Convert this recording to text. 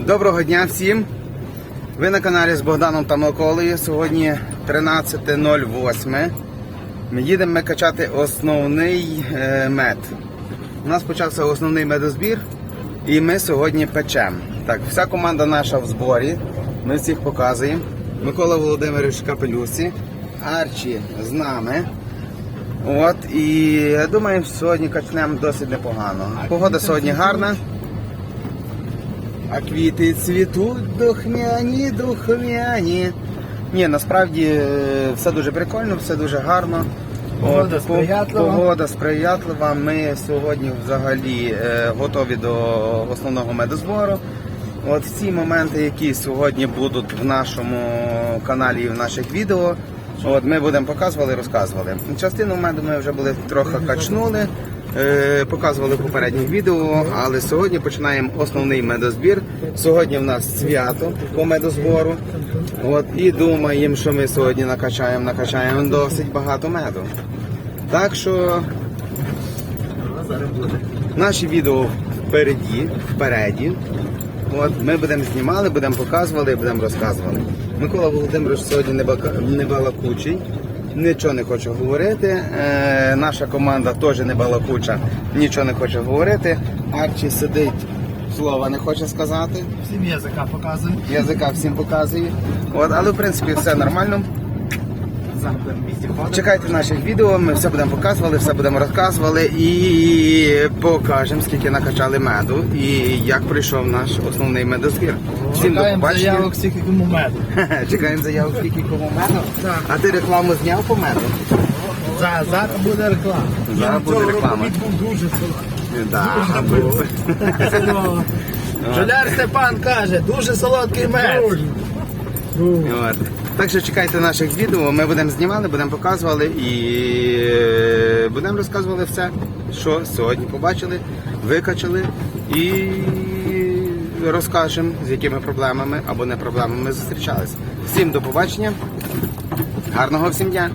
Доброго дня всім. Ви на каналі з Богданом та Миколою. Сьогодні 13.08. Ми їдемо качати основний е, мед. У нас почався основний медозбір і ми сьогодні печемо. Так, вся команда наша в зборі. Ми всіх показуємо. Микола Володимирович капелюсі, Арчі з нами. От і думаю, сьогодні качнемо досить непогано. Погода сьогодні гарна. А квіти цвітуть духмяні, духмяні. Ні, насправді е, все дуже прикольно, все дуже гарно. Погода по- сприятлива. Погода сприятлива. Ми сьогодні взагалі е, готові до основного медозбору. От всі моменти, які сьогодні будуть в нашому каналі і в наших відео, от ми будемо показували, розказували. Частину меду ми вже були трохи качнули, показували в попередніх відео, але сьогодні починаємо основний медозбір. Сьогодні в нас свято по медозбору. От і думаємо, що ми сьогодні накачаємо, накачаємо досить багато меду. Так що Наші відео впереді, впереді. От ми будемо знімали, будемо показували, будемо розказували. Микола Володимирович сьогодні не балакучий, нічого не хочу говорити. Е, наша команда теж не балакуча, нічого не хоче говорити. Арчі сидить, слова не хоче сказати. Всім язика показує. Язика всім показує. От, але в принципі все нормально. Чекайте наших відео, ми все будемо показували, все будемо розказували і покажемо, скільки накачали меду і як пройшов наш основний медозбір. Всім до Чекаємо побачення. заявок всіх, кому меду. Чекаємо заявок скільки кому меду. А ти рекламу зняв по меду? За- Зараз буде реклама. Зараз буде реклама. був дуже солодкий. Жоляр Степан каже, дуже солодкий мед. Так що чекайте наших відео, ми будемо знімали, будемо показували і е, будемо розказували все, що сьогодні побачили, викачали і розкажемо, з якими проблемами або не проблемами ми зустрічалися. Всім до побачення, гарного всім дня!